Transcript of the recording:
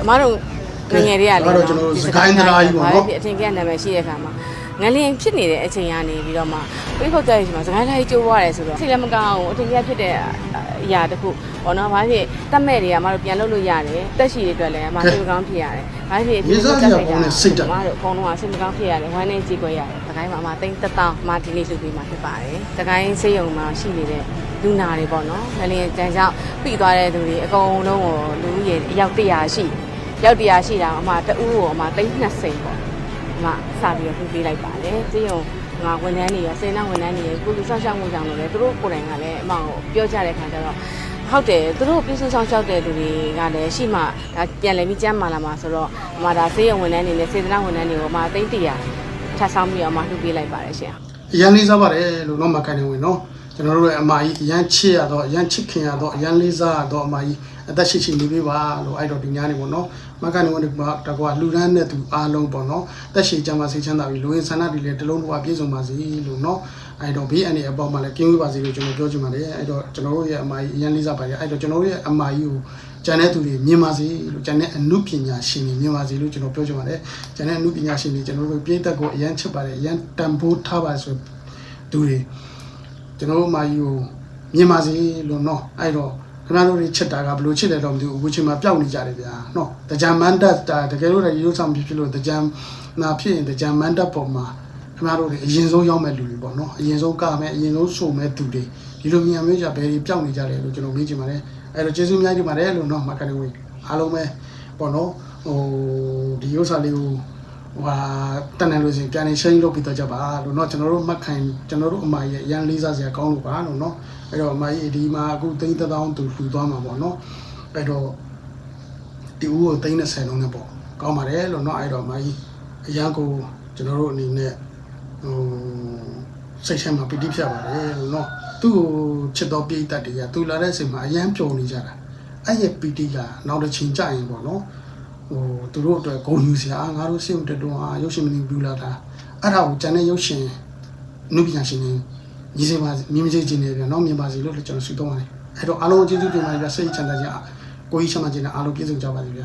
အမားတို့ငယ်ငယ်တွေကလေအဲ့တော့ကျွန်တော်တို့စကိုင်းတရားကြီးပေါ့နော် ဘာဖြစ်အထင်ကနာမည်ရှိတဲ့အခါမှာငလျင်ဖြစ်နေတဲ့အချိန်ကနေပြီးတော့မှပိတ်ခုတ်ကြရချိန်မှာစကိုင်းလိုက်ကျိုးသွားတယ်ဆိုတော့စိတ်လည်းမကောင်းဘူးအထင်ကဖြစ်တဲ့အရာတစ်ခုပေါ့နော်ဘာဖြစ်တတ်မဲ့တွေကမတို့ပြန်လုပ်လို့ရတယ်တက်ရှိတွေအတွက်လည်းအမစိတ်မကောင်းဖြစ်ရတယ်ဘာဖြစ်အမတို့အကုန်လုံးကစိတ်မကောင်းဖြစ်ရတယ်ဝမ်းနေကြည့်ကြရတယ်စကိုင်းမှာအမတိတ်တက်တောင်းအမဒီနေ့စုပြီးမှဖြစ်ပါတယ်စကိုင်းစေးရုံမှာရှိနေတဲ့ လူနာတွေပေါ့နော်ငလျင်တန်ကြောင့်ပြီးသွားတဲ့သူတွေအကုန်လုံးကိုလူကြီးရေအယောက်100ရှိရောက်100ရှိတာအမတအူးကိုအမသိန်း20ပေါ့မစပြီးတော့ပြပေးလိုက်ပါတယ်။ပြီးရင်ငါဝန်ထမ်းတွေရစေနာဝန်ထမ်းတွေရကိုလူဆောင်ရှောက်မှုကြောင့်လို့လေသူတို့ကိုယ်တိုင်ကလည်းအမောင်ကိုပြောကြတဲ့ခါကျတော့ဟုတ်တယ်သူတို့ပြည့်စုံဆောင်ရှောက်တဲ့လူတွေကလည်းရှိမှဒါပြန်လည်ပြီးကြမ်းမာလာမှာဆိုတော့အမဒါစေးရုံဝန်ထမ်းတွေနဲ့စေတနာဝန်ထမ်းတွေကိုအမသိန်းတရာထပ်ဆောင်ပြီးတော့အမလှူပေးလိုက်ပါတယ်ရှင်။အရန်လေးစားပါတယ်လို့တော့မကန်နေဝင်နော် ကျွန်တော်တို့ရဲ့အမကြီးအရန်ချစ်ရတော့အရန်ချစ်ခင်ရတော့အရန်လေးစားရတော့အမကြီးအသက်ရှိရှိနေပေးပါလို့အဲ့တော့ဒီညာနေပေါ့နော်မကန်နေဝင်ဒီမှာတကွာလူရန်တဲ့သူအားလုံးပေါ့နော်တက်ရှိကြမှာစိတ်ချမ်းသာပြီးလူဝင်ဆန္ဒတွေလည်းတစ်လုံးတစ်ဝပြည့်စုံပါစေလို့နော်အဲ့တော့ဘေးအနေအပေါ်မှာလည်းကင်းဝေးပါစေလို့ကျွန်တော်ပြောချင်ပါတယ်အဲ့တော့ကျွန်တော်တို့ရဲ့အမကြီးအရန်လေးစားပါတယ်အဲ့တော့ကျွန်တော်တို့ရဲ့အမကြီးကိုကျန်တဲ့သူတွေမြင်ပါစေလို့ကျန်တဲ့အမှုပညာရှင်တွေမြင်ပါစေလို့ကျွန်တော်ပြောချင်ပါတယ်ကျန်တဲ့အမှုပညာရှင်တွေကျွန်တော်တို့ပြည်သက်ကိုအရန်ချစ်ပါတယ်အရန်တန်ဖိုးထားပါဆိုသူတွေ ကျွန်တော်တို့မာယူကိုမြင်ပါစေလို့နော်အဲ့တော့ခင်ဗျားတို့တွေချစ်တာကဘယ်လိုချစ်တယ်တော့မသိဘူးအခုချိန်မှာပျောက်နေကြတယ်ဗျာနော်တကြံမန်တက်တာတကယ်လို့လည်းရိုးဆောင်ဖြစ်ဖြစ်လို့တကြံနာဖြစ်ရင်တကြံမန်တက်ပေါ်မှာခင်ဗျားတို့တွေအရင်ဆုံးရောက်မဲ့လူတွေပေါ့နော်အရင်ဆုံးကမဲ့အရင်ဆုံးဆိုမဲ့သူတွေဒီလိုမြန်မျိုးကြဘယ်တွေပျောက်နေကြတယ်လို့ကျွန်တော်မေးချင်ပါတယ်အဲ့တော့ကျေးဇူးအများကြီးတင်ပါတယ်လို့နော်မကန်နေဝင်အားလုံးပဲပေါ့နော်ဟိုဒီဥစ္စာလေးကို ဟိုဟာတန်တယ်လို့ဆိုရင်ပြန်နေရှိန်လုပ်ပြီးတော့ကြပါလို့เนาะကျွန်တော်တို့မှတ်ခိုင်ကျွန်တော်တို့အမကြီးအရန်လေးစားစရာကောင်းလို့ပါလို့เนาะအဲ့တော့အမကြီးဒီမှာအခုသိန်းတစ်သောင်းသူလှူသွားမှာပေါ့เนาะအဲ့တော့ဒီဦးကိုသိန်း30လုံးနဲ့ပေါ့ကောင်းပါတယ်လို့เนาะအဲ့တော့အမကြီးအရန်ကိုကျွန်တော်တို့အနေနဲ့ဟိုစိတ်ထဲမှာပီတိဖြစ်ပါတယ်လို့เนาะသူ့ကိုချစ်တော်ပြိတ္တတွေကသူလာတဲ့အချိန်မှာအရန်ပျော်နေကြတာအဲ့ရဲ့ပီတိကနောက်တစ်ချိန်ကြာရင်ပေါ့เนาะ ဟိုသူတို့အတွက်ဂုဏ်ယူစရာငါတို့စိတ်ဝင်တက်တော့အာရုပ်ရှင်မင်းဘူးလာတာအဲ့ဒါကိုကျန်တဲ့ရုပ်ရှင်နုပညာရှင်တွေညီစင်ပါမြင်မကြည့်ခြင်းတွေပြန်တော့မြင်ပါစေလို့ကျွန်တော်ဆုတောင်းပါတယ်အဲ့တော့အားလုံးကျေးဇူးတင်ပါတယ်ဗျစိတ်ချမ်းသာကြကိုကြီးချမ်းသာခြင်းနဲ့အားလုံးပြည့်စုံကြပါစေဗျ